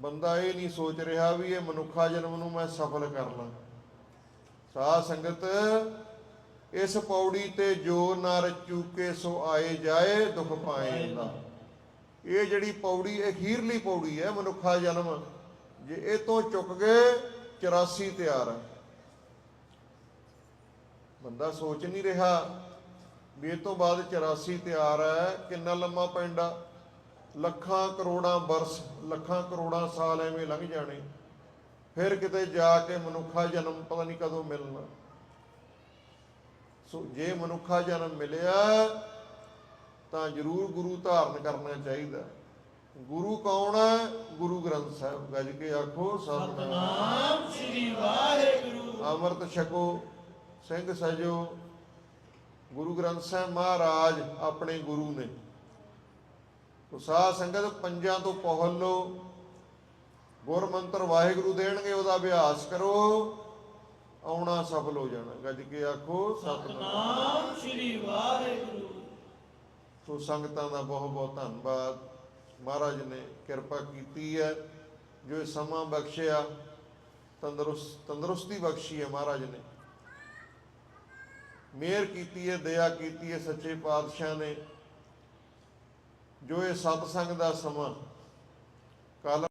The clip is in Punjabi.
ਬੰਦਾ ਇਹ ਨਹੀਂ ਸੋਚ ਰਿਹਾ ਵੀ ਇਹ ਮਨੁੱਖਾ ਜਨਮ ਨੂੰ ਮੈਂ ਸਫਲ ਕਰ ਲਾਂ। ਸਾਧ ਸੰਗਤ ਇਸ ਪੌੜੀ ਤੇ ਜੋ ਨਰ ਚੂਕੇ ਸੋ ਆਏ ਜਾਏ ਦੁਖ ਪਾਏਗਾ ਇਹ ਜਿਹੜੀ ਪੌੜੀ ਅਖੀਰਲੀ ਪੌੜੀ ਹੈ ਮਨੁੱਖਾ ਜਨਮ। ਜੇ ਇਹ ਤੋਂ ਚੁੱਕ ਗਏ 84 ਤਿਆਰ ਹੈ ਬੰਦਾ ਸੋਚ ਨਹੀਂ ਰਿਹਾ ਵੀ ਇਹ ਤੋਂ ਬਾਅਦ 84 ਤਿਆਰ ਹੈ ਕਿੰਨਾ ਲੰਮਾ ਪੈਂਡਾ ਲੱਖਾਂ ਕਰੋੜਾਂ ਬਰਸ ਲੱਖਾਂ ਕਰੋੜਾਂ ਸਾਲ ਐਵੇਂ ਲੰਘ ਜਾਣੇ, ਫਿਰ ਕਿਤੇ ਜਾ ਕੇ ਮਨੁੱਖਾ ਜਨਮ ਪਤਾ ਨਹੀਂ ਕਦੋਂ ਮਿਲਣਾ। ਸੋ ਜੇ ਮਨੁੱਖਾ ਜਨਮ ਮਿਲਿਆ, ਤਾਂ ਜ਼ਰੂਰ ਗੁਰੂ ਧਾਰਨ ਕਰਨਾ ਚਾਹੀਦਾ। ਗੁਰੂ ਕੌਣ ਹੈ? ਗੁਰੂ ਗ੍ਰੰਥ ਸਾਹਿਬ। ਗੱਜ ਕੇ ਆਖੋ, ਸਤਨਾਮ ਸ੍ਰੀ ਵਾਹਿਗੁਰੂ। ਅੰਮ੍ਰਿਤ ਛਕੋ, ਸਿੰਘ ਸਜੋ। ਗੁਰੂ ਗ੍ਰੰਥ ਸਾਹਿਬ ਮਹਾਰਾਜ ਆਪਣੇ ਗੁਰੂ ਨੇ। ਤੋ ਸਾਧ ਸੰਗਤ ਪੰਜਾਂ ਤੋਂ ਪਹੁਲ ਲੋ ਗੁਰ ਮੰਤਰ ਵਾਹਿਗੁਰੂ ਦੇਣਗੇ ਉਹਦਾ ਅਭਿਆਸ ਕਰੋ। ਆਉਣਾ ਸਫਲ ਹੋ ਜਾਣਾ। ਗੱਜ ਕੇ ਆਖੋ ਸਤਨਾਮ। ਸ੍ਰੀ ਵਾਹਿਗੁਰੂ। ਸੋ ਸੰਗਤਾਂ ਦਾ ਬਹੁਤ ਬਹੁਤ ਧੰਨਵਾਦ। ਮਹਾਰਾਜ ਨੇ ਕਿਰਪਾ ਕੀਤੀ ਹੈ। ਜੋ ਸਮਾਂ ਬਖਸ਼ਿਆ ਤੰਦਰੁਸਤ ਤੰਦਰੁਸਤੀ ਬਖਸ਼ੀ ਹੈ ਮਹਾਰਾਜ ਨੇ। ਮਿਹਰ ਕੀਤੀ ਹੈ ਦਇਆ ਕੀਤੀ ਹੈ ਸੱਚੇ ਪਾਤਸ਼ਾਹ ਨੇ। ਜੋ ਇਹ ਸਤਸੰਗ ਦਾ ਸਮਾਂ ਕਾਲ